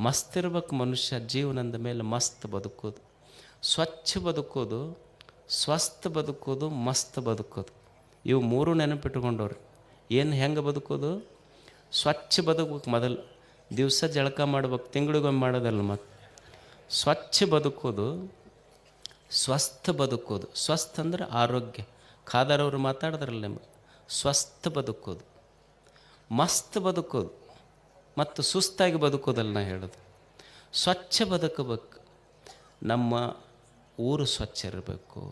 ಮಸ್ತ್ ಇರ್ಬೇಕು ಮನುಷ್ಯ ಜೀವನದ ಮೇಲೆ ಮಸ್ತ್ ಬದುಕೋದು. ಸ್ವಚ್ಛ ಬದುಕೋದು ಸ್ವಸ್ಥ ಬದುಕೋದು, ಮಸ್ತ್ ಬದುಕೋದು. ಇವು ಮೂರು ನೆನಪಿಟ್ಕೊಂಡವ್ರಿ. ಏನು ಹೆಂಗೆ ಬದುಕೋದು? ಸ್ವಚ್ಛ ಬದುಕಬೇಕು ಮೊದಲು. ದಿವಸ ಜಳಕ ಮಾಡ್ಬೇಕು, ತಿಂಗಳಿಗೊಮ್ಮೆ ಮಾಡೋದಲ್ಲ ಮತ್ತು ಸ್ವಚ್ಛ ಬದುಕೋದು ಸ್ವಸ್ಥ ಬದುಕೋದು. ಸ್ವಸ್ಥ ಅಂದ್ರೆ ಆರೋಗ್ಯ. ಖಾದರವ್ರು ಮಾತಾಡಿದ್ರಲ್ಲ ನಿಮಗೆ? ಸ್ವಸ್ಥ ಬದುಕೋದು. ಮಸ್ತ್ ಬದುಕೋದು. ಮತ್ತು ಸುಸ್ತಾಗಿ ಬದುಕೋದಲ್ಲ ನಾ ಹೇಳೋದು. ಸ್ವಚ್ಛ ಬದುಕಬೇಕು. ನಮ್ಮ ಊರು ಸ್ವಚ್ಛ ಇರಬೇಕು,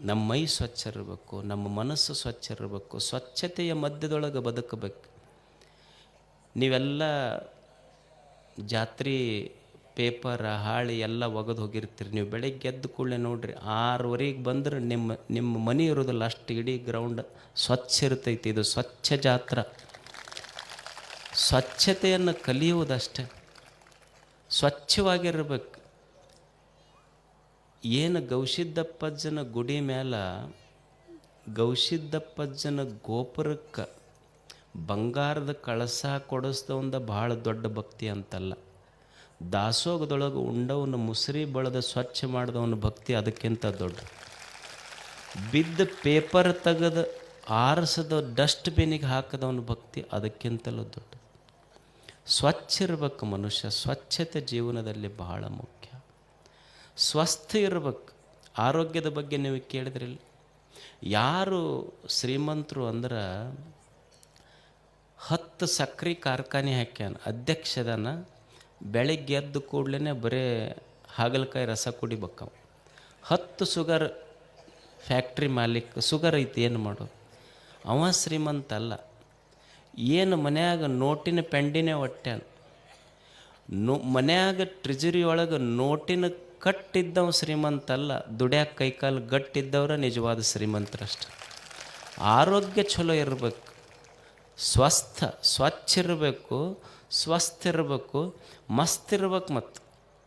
ನಮ್ಮ ಮೈ ಸ್ವಚ್ಛ ಇರಬೇಕು, ನಮ್ಮ ಮನಸ್ಸು ಸ್ವಚ್ಛ ಇರಬೇಕು, ಸ್ವಚ್ಛತೆಯ ಮಧ್ಯದೊಳಗೆ ಬದುಕಬೇಕು. ನೀವೆಲ್ಲ ಜಾತ್ರೆ, ಪೇಪರ್, ಹಾಳಿ ಎಲ್ಲ ಒಗೆದು ಹೋಗಿರ್ತೀರಿ. ನೀವು ಬೆಳಗ್ಗೆ ಎದ್ದು ಕೂಡಲೇ ನೋಡ್ರಿ, ಆರುವರೆಗೆ ಬಂದ್ರೆ ನಿಮ್ಮ ನಿಮ್ಮ ಮನೆ ಇರೋದಿಲ್ಲ ಅಷ್ಟು ಇಡೀ ಗ್ರೌಂಡ್ ಸ್ವಚ್ಛ ಇರ್ತೈತಿ. ಇದು ಸ್ವಚ್ಛ ಜಾತ್ರ. ಸ್ವಚ್ಛತೆಯನ್ನು ಕಲಿಯುವುದಷ್ಟೆ. ಸ್ವಚ್ಛವಾಗಿರಬೇಕು. ಏನು ಗೌಶಿದ್ದಪ್ಪಜ್ಜನ ಗುಡಿ ಮೇಲೆ ಗೌಶಿದ್ದಪ್ಪಜ್ಜನ ಗೋಪುರಕ್ಕೆ ಬಂಗಾರದ ಕಳಸ ಕೊಡಿಸ್ದವಂದ ಭಾಳ ದೊಡ್ಡ ಭಕ್ತಿ ಅಂತಲ್ಲ. ದಾಸೋಗದೊಳಗೆ ಉಂಡವನ್ನು ಮುಸುರಿ ಬಳದ ಸ್ವಚ್ಛ ಮಾಡಿದವನ ಭಕ್ತಿ ಅದಕ್ಕಿಂತ ದೊಡ್ಡ. ಬಿದ್ದ ಪೇಪರ್ ತೆಗೆದು ಆರಿಸದ ಡಸ್ಟ್ಬಿನ್ನಿಗೆ ಹಾಕದವನ ಭಕ್ತಿ ಅದಕ್ಕಿಂತಲೂ ದೊಡ್ಡ. ಸ್ವಚ್ಛ ಇರ್ಬೇಕು ಮನುಷ್ಯ, ಸ್ವಚ್ಛತೆ ಜೀವನದಲ್ಲಿ ಬಹಳ ಮುಖ್ಯ. ಸ್ವಸ್ಥ ಇರ್ಬೇಕು. ಆರೋಗ್ಯದ ಬಗ್ಗೆ ನೀವು ಕೇಳಿದ್ರಿಲ್ಲ ಯಾರು ಶ್ರೀಮಂತರು ಅಂದ್ರೆ ಹತ್ತು ಸಕ್ಕರೆ ಕಾರ್ಖಾನೆ ಹಾಕ್ಯಾನ, ಅಧ್ಯಕ್ಷದನ, ಬೆಳಿಗ್ಗೆ ಎದ್ದು ಕೂಡಲೇ ಬರೀ ಹಾಗಲಕಾಯಿ ರಸ ಕುಡಿಬೇಕವ. ಹತ್ತು ಸುಗರ್ ಫ್ಯಾಕ್ಟ್ರಿ ಮಾಲೀಕ ಸುಗರ್ ಐತಿ ಏನು ಮಾಡೋದು? ಅವ ಶ್ರೀಮಂತ ಅಲ್ಲ ಏನು ಮನ್ಯಾಗ ನೋಟಿನ ಪೆಂಡಿನೇ ಒಟ್ಟ್ಯಾನ ನೋ, ಮನ್ಯಾಗ ಟ್ರಿಜರಿ ಒಳಗೆ ನೋಟಿನ ಕಟ್ಟಿದ್ದವ ಶ್ರೀಮಂತ ಅಲ್ಲ ದುಡ್ಯಾಕ ಕೈಕಾಲು ಗಟ್ಟಿದ್ದವ್ರ ನಿಜವಾದ ಶ್ರೀಮಂತರಷ್ಟೆ. ಆರೋಗ್ಯ ಚಲೋ ಇರಬೇಕು. ಸ್ವಸ್ಥ, ಸ್ವಚ್ಛ ಇರಬೇಕು, ಸ್ವಸ್ಥ ಇರಬೇಕು, ಮಸ್ತ್ ಇರ್ಬೇಕು ಮತ್ತು